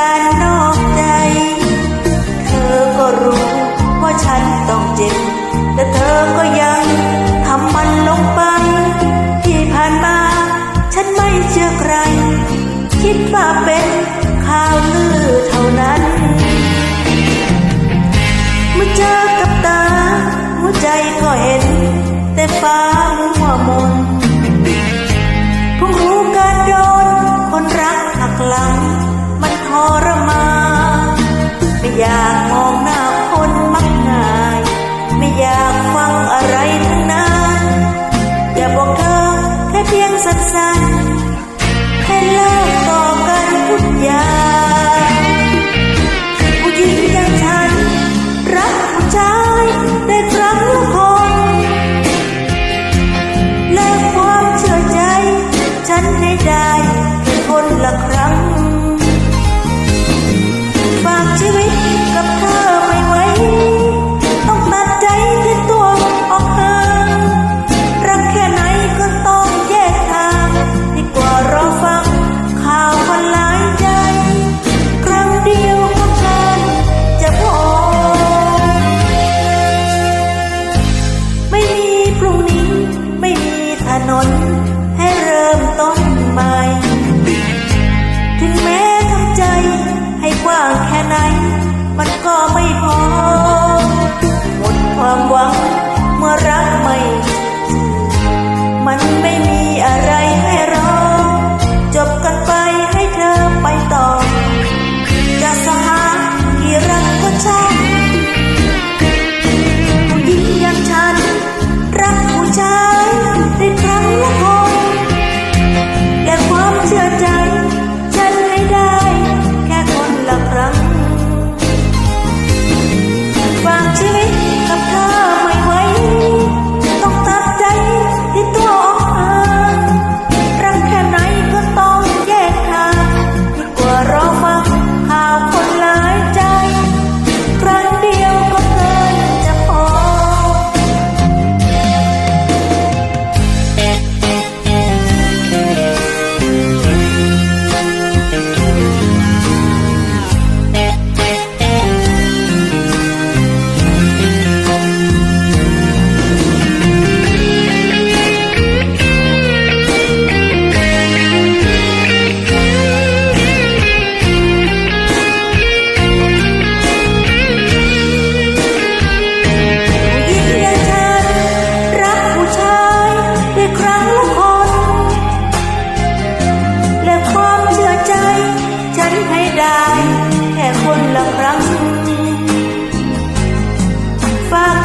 การนอกใจ เธอก็รู้ว่าฉันต้องเจ็บ แต่เธอก็ยังทำมันลงไป ที่ผ่านมาฉันไม่เชื่อใคร คิดว่าเป็นข่าวลือเท่านั้น ให้เลิกต่อกันทุกยางผู้หญิงอย่างฉัน รักผู้ชายได้ครั้งละคนและความเชื่อใจ ฉันไม่ได้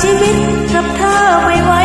ชีวิตกับเธอไปไว้